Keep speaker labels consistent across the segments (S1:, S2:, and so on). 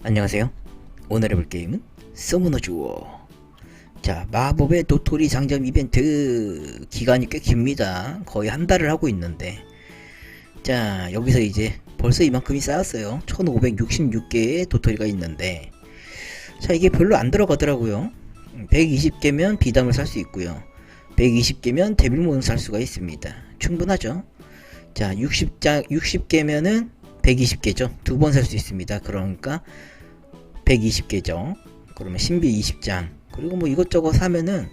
S1: 안녕하세요. 오늘 해볼 게임은 서머너 주어. 자, 마법의 도토리 장점 이벤트 기간이 꽤 깁니다. 거의 한 달을 하고 있는데. 자, 여기서 이제 벌써 이만큼이 쌓였어요. 1566개의 도토리가 있는데. 자, 이게 별로 안 들어가더라고요. 120개면 비담을 살 수 있고요. 120개면 데빌몬을 살 수가 있습니다. 충분하죠? 자, 60장, 60개면은 120개죠. 두 번 살 수 있습니다. 그러니까 120개죠. 그러면 신비 20장. 그리고 뭐 이것저것 사면은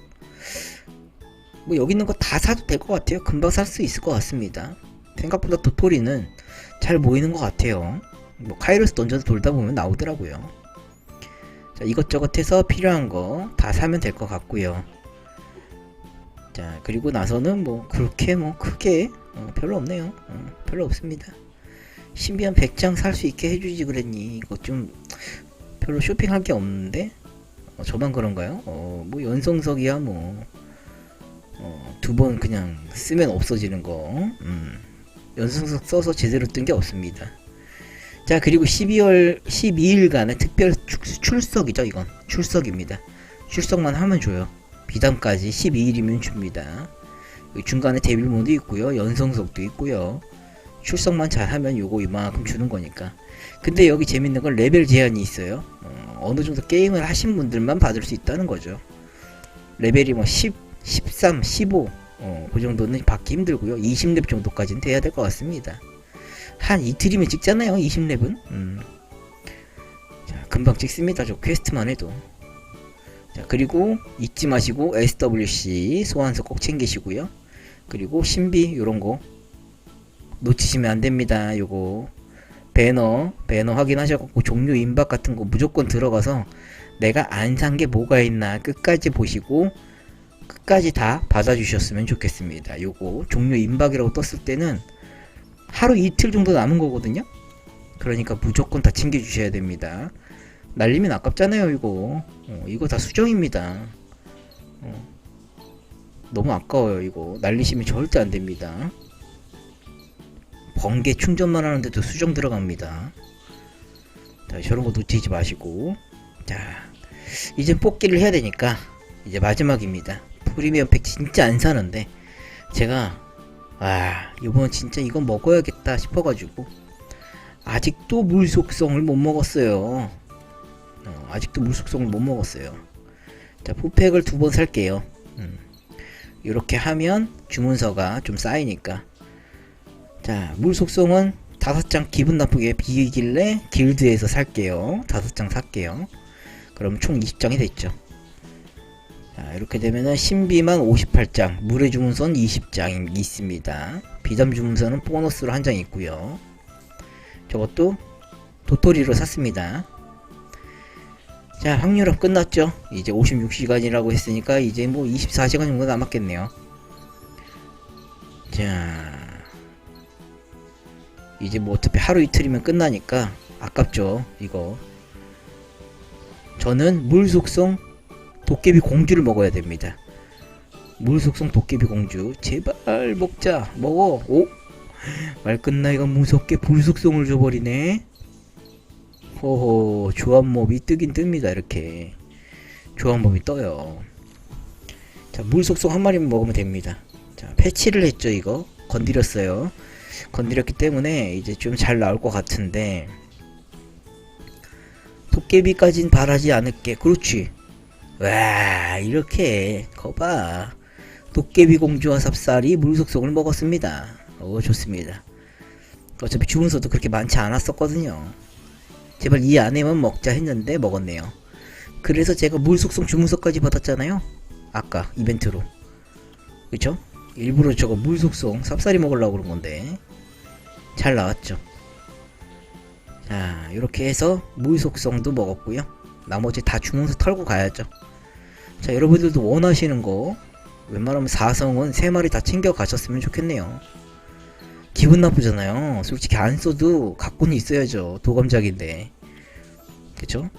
S1: 뭐 여기 있는 거 다 사도 될 것 같아요. 금방 살 수 있을 것 같습니다. 생각보다 도토리는 잘 모이는 것 같아요. 뭐 카이로스 던져서 돌다 보면 나오더라고요. 자, 이것저것 해서 필요한 거 다 사면 될 것 같고요. 자, 그리고 나서는 뭐 그렇게 뭐 크게 어, 별로 없네요. 어, 별로 없습니다. 신비한 100장 살 수 있게 해주지 그랬니? 이거 좀 별로 쇼핑할 게 없는데? 어, 저만 그런가요? 어, 뭐 연성석이야 뭐. 어, 두 번 그냥 쓰면 없어지는 거. 음. 연성석 써서 제대로 뜬 게 없습니다. 자, 그리고 12월 12일간의 특별 출- 출석이죠, 이건. 출석입니다. 출석만 하면 줘요. 비담까지 12일이면 줍니다. 중간에 데빌 모드 있고요. 연성석도 있고요. 출석만 잘하면 요거 이만큼 주는 거니까. 근데 여기 재밌는 건 레벨 제한이 있어요. 어, 느 정도 게임을 하신 분들만 받을 수 있다는 거죠. 레벨이 뭐 10, 13, 15, 어, 그 정도는 받기 힘들고요. 20렙 정도까지는 돼야 될 것 같습니다. 한 이틀이면 찍잖아요, 20렙은. 음. 자, 금방 찍습니다. 저 퀘스트만 해도. 자, 그리고 잊지 마시고 SWC 소환서 꼭 챙기시고요. 그리고 신비 요런 거 놓치시면 안 됩니다. 요거 배너 배너 확인하셔갖고 종류 임박 같은 거 무조건 들어가서 내가 안 산 게 뭐가 있나 끝까지 보시고 끝까지 다 받아주셨으면 좋겠습니다. 요거 종류 임박이라고 떴을 때는 하루 이틀 정도 남은 거거든요. 그러니까 무조건 다 챙겨주셔야 됩니다. 날리면 아깝잖아요, 이거. 어, 이거 다 수정입니다. 어, 너무 아까워요, 이거. 날리시면 절대 안 됩니다. 번개 충전만 하는데도 수정 들어갑니다. 자, 저런 거 놓치지 마시고. 자, 이제 뽑기를 해야 되니까, 이제 마지막입니다. 프리미엄 팩 진짜 안 사는데, 제가, 아, 이번 진짜 이건 먹어야겠다 싶어가지고, 아직도 물 속성을 못 먹었어요. 어, 아직도 물 속성을 못 먹었어요. 자, 포팩을 두 번 살게요. 음. 이렇게 하면 주문서가 좀 쌓이니까. 자, 물 속성은 다섯 장 기분 나쁘게 비길래 길드에서 살게요. 다섯 장 살게요. 그럼 총 20장이 됐죠. 자, 이렇게 되면은 신비만 58장, 물의 주문선 20장 있습니다. 비담 주문선은 보너스로 한 장 있고요. 저것도 도토리로 샀습니다. 자, 확률은 끝났죠. 이제 56시간이라고 했으니까 이제 뭐 24시간 정도 남았겠네요. 자, 이제 뭐 어차피 하루 이틀이면 끝나니까 아깝죠. 이거. 저는 물 속성 도깨비 공주를 먹어야 됩니다. 물 속성 도깨비 공주. 제발 먹자. 먹어. 오? 말 끝나이가 무섭게 불 속성을 줘버리네. 호호 조합몹이 뜨긴 뜹니다 이렇게. 조합몹이 떠요. 자 물 속성 한 마리만 먹으면 됩니다. 자 패치를 했죠 이거. 건드렸어요 건드렸기 때문에 이제 좀 잘 나올 것 같은데. 도깨비까진 바라지 않을게. 그렇지. 와 이렇게 거봐. 도깨비 공주와 삽살이 물속성을 먹었습니다. 오 좋습니다. 어차피 주문서도 그렇게 많지 않았었거든요. 제발 이 안에만 먹자 했는데 먹었네요. 그래서 제가 물속성 주문서까지 받았잖아요? 아까 이벤트로. 그쵸? 일부러 저거 물속성 삽살이 먹으려고 그런 건데 잘 나왔죠. 자 이렇게 해서 물속성도 먹었고요. 나머지 다 주문서 털고 가야죠. 자 여러분들도 원하시는 거 웬만하면 4성은 3마리 다 챙겨 가셨으면 좋겠네요. 기분 나쁘잖아요. 솔직히 안 써도 갖고는 있어야죠. 도감작인데. 그쵸?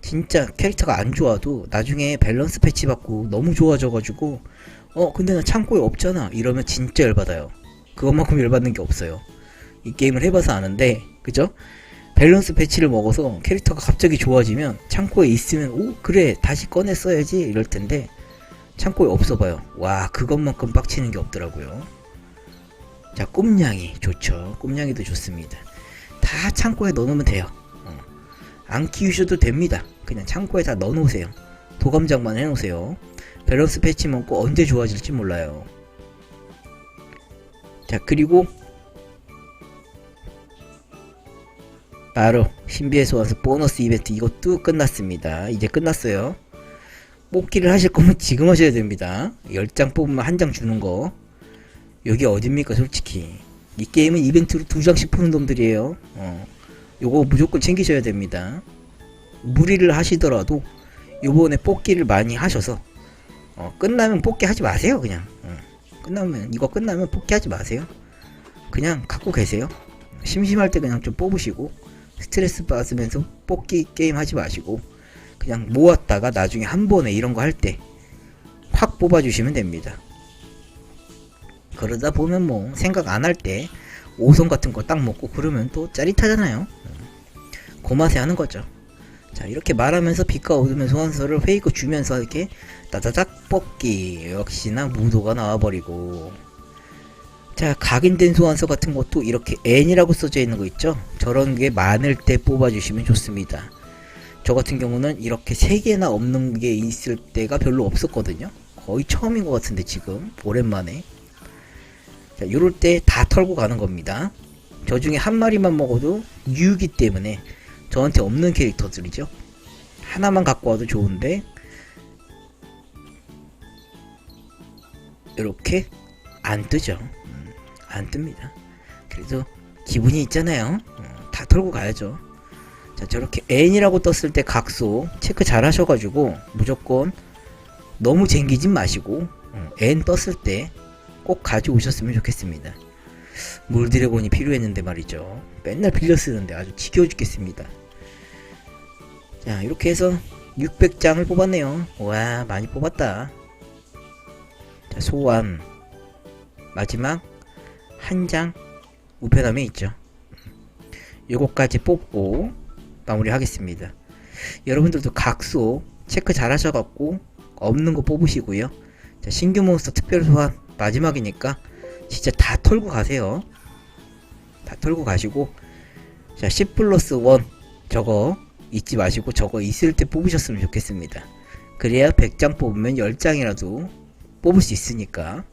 S1: 진짜 캐릭터가 안 좋아도 나중에 밸런스 패치 받고 너무 좋아져가지고 어 근데 나 창고에 없잖아. 이러면 진짜 열받아요 그것만큼 열받는 게 없어요 이 게임을 해봐서 아는데 그죠? 밸런스 패치를 먹어서 캐릭터가 갑자기 좋아지면 창고에 있으면 오 그래 다시 꺼내 써야지 이럴 텐데 창고에 없어 봐요. 와 그것만큼 빡치는 게 없더라고요. 자 꼼냥이 좋죠. 꼼냥이도 좋습니다. 다 창고에 넣어놓으면 돼요. 어. 안 키우셔도 됩니다. 그냥 창고에 다 넣어놓으세요. 도감장만 해놓으세요. 밸런스 패치 먹고 언제 좋아질지 몰라요. 자 그리고 바로 신비의 소환수 보너스 이벤트 이것도 끝났습니다. 이제 끝났어요. 뽑기를 하실 거면 지금 하셔야 됩니다. 10장 뽑으면 한 장 주는 거. 여기 어딥니까 솔직히. 이 게임은 이벤트로 두 장씩 푸는 놈들이에요. 어. 요거 무조건 챙기셔야 됩니다. 무리를 하시더라도 요번에 뽑기를 많이 하셔서 어, 끝나면 뽑기 하지 마세요 그냥. 어. 끝나면 이거 끝나면 뽑기 하지 마세요. 그냥 갖고 계세요. 심심할 때 그냥 좀 뽑으시고 스트레스 받으면서 뽑기 게임 하지 마시고 그냥 모았다가 나중에 한 번에 이런 거 할 때 확 뽑아주시면 됩니다. 그러다 보면 뭐 생각 안 할때 5성 같은 거 딱 먹고 그러면 또 짜릿하잖아요. 그 맛에 하는 거죠. 자 이렇게 말하면서 빛과 어둠의 소환서를 페이크 주면서 이렇게 따다닥 뽑기 역시나 무도가 나와버리고. 자 각인된 소환서 같은 것도 이렇게 N이라고 써져 있는 거 있죠? 저런 게 많을 때 뽑아주시면 좋습니다. 저 같은 경우는 이렇게 3개나 없는 게 있을 때가 별로 없었거든요. 거의 처음인 것 같은데 지금. 오랜만에. 자 요럴 때 다 털고 가는 겁니다. 저 중에 한 마리만 먹어도 유기 때문에 저한테 없는 캐릭터들이죠. 하나만 갖고 와도 좋은데 이렇게 안 뜨죠. 음, 안 뜹니다. 그래도 기분이 있잖아요. 어, 다 털고 가야죠. 자 저렇게 N이라고 떴을 때 각소 체크 잘 하셔가지고 무조건 너무 쟁기진 마시고 어, N 떴을 때 꼭 가져오셨으면 좋겠습니다. 물드래곤이 필요했는데 말이죠. 맨날 빌려 쓰는데 아주 지겨워 죽겠습니다 자 이렇게 해서 600장을 뽑았네요. 와 많이 뽑았다. 자 소환. 마지막 한 장 우편함에 있죠. 요거까지 뽑고 마무리 하겠습니다. 여러분들도 각소 체크 잘 하셔갖고 없는 거 뽑으시고요. 자 신규 몬스터 특별 소환 마지막이니까 진짜 다 털고 가세요. 다 털고 가시고. 자10 플러스 1 저거 잊지 마시고 저거 있을 때 뽑으셨으면 좋겠습니다. 그래야 100장 뽑으면 10장이라도 뽑을 수 있으니까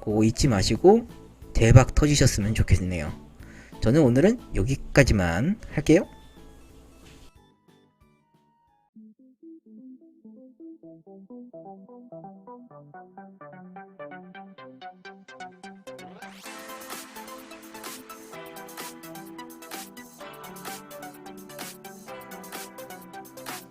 S1: 그거 잊지 마시고 대박 터지셨으면 좋겠네요. 저는 오늘은 여기까지만 할게요